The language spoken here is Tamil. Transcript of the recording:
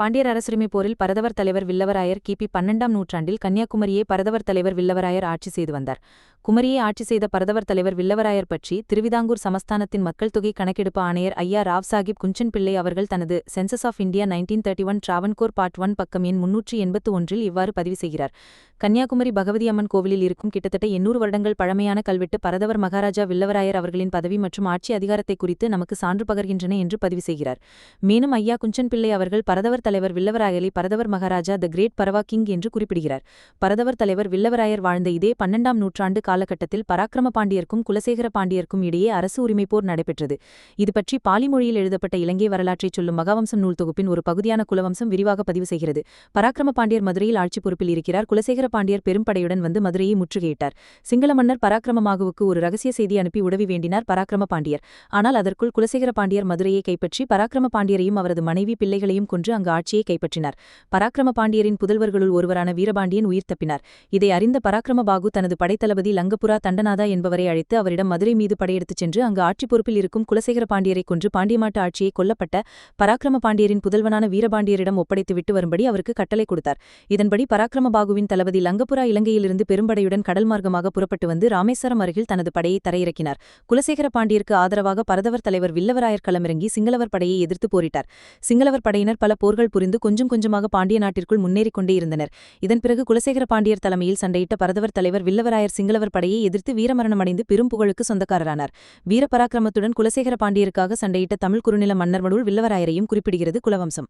பாண்டியர் அரசுரிமை போரில் பரதவர் தலைவர் வில்லவராயர் கிபி பன்னெண்டாம் நூற்றாண்டில் கன்னியாகுமரியை பரதவர் தலைவர் வில்லவராயர் ஆட்சி செய்து வந்தார். குமரியை ஆட்சி செய்த பரதவர் தலைவர் வில்லவராயர் பற்றி திருவிதாங்கூர் சமஸ்தானத்தின் மக்கள் தொகை கணக்கெடுப்பு ஆணையர் ஐயா ராவ் சாஹிப் குஞ்சன் பிள்ளை அவர்கள் தனது census of India nineteen thirty one Travancore part one பக்கம் எண் முன்னூற்றி எண்பத்து ஒன்றில் இவ்வாறு பதிவு செய்கிறார். கன்னியாகுமரி பகவதி அம்மன் கோவிலில் இருக்கும் கிட்டத்தட்ட எண்ணூறு வருடங்கள் பழமையான கல்வெட்டு பரதவர் மகாராஜா வில்லவராயர் அவர்களின் பதவி மற்றும் ஆட்சி அதிகாரத்தை குறித்து நமக்கு சான்று பகர்கின்றன என்று பதிவு செய்கிறார். மேலும் ஐயா குஞ்சன் பிள்ளை அவர்கள் பரதவர் தலைவர் வில்லவராயலை பரதவர் Maharaja the great Parava king என்று குறிப்பிடுகிறார். பரதவர் தலைவர் வில்லவராயர் வாழ்ந்த இதே பன்னெண்டாம் நூற்றாண்டு காலகட்டத்தில் பராக்கிரம பாண்டியர்க்கும் குலசேகர பாண்டியர்க்கும் இடையே அரசு உரிமை போர் நடைபெற்றது. இது பற்றி பாலிமொழியில் எழுதப்பட்ட இலங்கை வரலாற்றை சொல்லும் மகாவம்சம் நூல் தொகுப்பின் ஒரு பகுதியான குலவம்சம் விரிவாக பதிவு செய்கிறது. பராக்கிரம பாண்டியர் மதுரையில் ஆட்சி பொறுப்பில் இருக்கிறார். குலசேகர பாண்டியர் பெரும்படையுடன் வந்து மதுரையை முற்றுகையிட்டார். சிங்கள மன்னர் பராக்கிரமமாகுவுக்கு ஒரு ரகசிய செய்தி அனுப்பி உதவி வேண்டினார் பராக்கிரம பாண்டியர். ஆனால் அதற்குள் குலசேகர பாண்டியர் மதுரையை கைப்பற்றி பராக்கிரம பாண்டியரையும் அவரது மனைவி பிள்ளைகளையும் கொன்று அங்கு ஆட்சியை கைப்பற்றினார். பராக்கிரம பாண்டியரின் புதல்வர்களுள் ஒருவரான வீரபாண்டியன் உயிர் தப்பினார். இதை அறிந்த பராக்கிரம பாகு தனது படைத்தளபதி லங்கபுரா தண்டநாதா என்பவரை அழைத்து அவரிடம் மதுரை மீது படையெடுத்துச் சென்று அங்கு ஆட்சி பொறுப்பில் இருக்கும் குலசேகர பாண்டியரை கொன்று பாண்டியமாட்டு ஆட்சியை கொல்லப்பட்ட பராக்கிரம பாண்டியரின் புதல்வனான வீரபாண்டியரிடம் ஒப்படைத்து விட்டு வரும்படி அவருக்கு கட்டளை கொடுத்தார். இதன்படி பராக்கிரம பாகுவின் தளபதி லங்கபுரா இலங்கையிலிருந்து பெரும்படையுடன் கடல் மார்க்கமாக புறப்பட்டு வந்து ராமேஸ்வரம் அருகில் தனது படையை தரையிறக்கினார். குலசேகர பாண்டியருக்கு ஆதரவாக பரதவர் தலைவர் வில்லவராயர் களமிறங்கி சிங்களவர் படையை எதிர்த்து போரிட்டார். சிங்களவர் படையினர் பல போர்கள் புரிந்து கொஞ்சம் கொஞ்சமாக பாண்டிய நாட்டிற்குள் முன்னேறிக் கொண்டே இருந்தனர். இதன் பிறகு குலசேகர பாண்டியர் தலைமையில் சண்டையிட்ட பரதவர் தலைவர் வில்லவராயர் சிங்களவர் படையை எதிர்த்து வீரமரணமடைந்து பெரும் புகழுக்கு சொந்தக்காரரானார். வீரபராக்கிரமத்துடன் குலசேகர பாண்டியருக்காக சண்டையிட்ட தமிழ் குறுநில மன்னர்மடுள் வில்லவராயரையும் குறிப்பிடுகிறது குலவம்சம்.